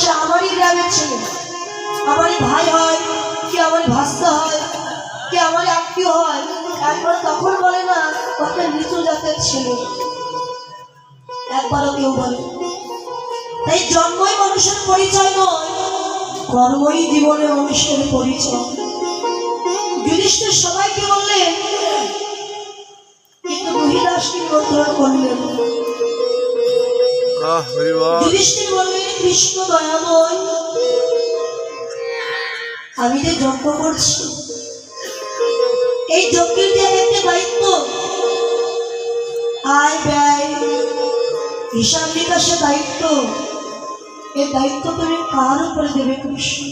সে আমারই গ্রামের ছেলে। আমারই ভাই হয়, কি আমার ভাস্তা হয়, কি আমার আত্মীয় হয়, একবার তখন বলে না, ওকে নিচু জাতের ছেলে। একবারও কেউ বলে তাই জন্মই মানুষের পরিচয় নয়, কর্মই জীবনে মানুষের পরিচয়। যুধিষ্ঠির সবাইকে বললেন, কিন্তু মহিলাসকে নিমন্ত্রণ করলেন যুধিষ্ঠির আমি যে যজ্ঞ করছি, এই যজ্ঞের যে একটা দায়িত্ব, আয় ব্যয়, হিসাব নিকাশের দায়িত্ব এই দায়িত্ব তুমি কার উপরে দেবে কৃষ্ণ?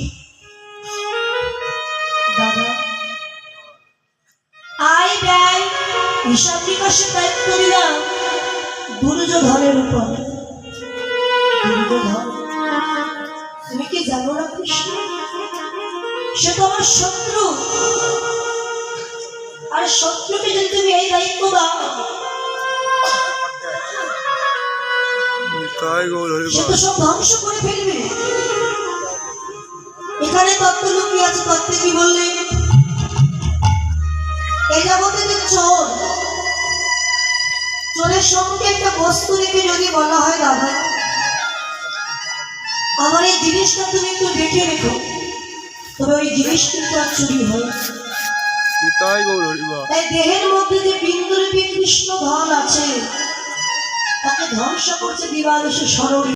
আয় ব্যয়, হিসাব নিকাশের দায়িত্ব দিলাম দুর্যোধনের উপর। তুমি কি জানো না কৃষ্ণ? সে তো আমার শত্রু। আর শত্রুকে যদি তুমি এই দায়িত্ব দাও সে তো সব ধ্বংস করে ফেলবে। এখানে তত্ত্ব লুকিয়ে আছে? তত্ত্বে কি বললে? এই জগতে যে চোর। চোরের সম্মুখে একটা বস্তু রেখে যদি বলা হয় দাদা জিনিসটা তুমি একটু দেখে রেখো। তবে ওই জিনিস কিন্তু আর চুরি হয় তাই দেহের মধ্যে যে বিন্দুরূপী কৃষ্ণ ধন আছে তাকে ধ্বংস করছে দিবাদেশে স্মরণ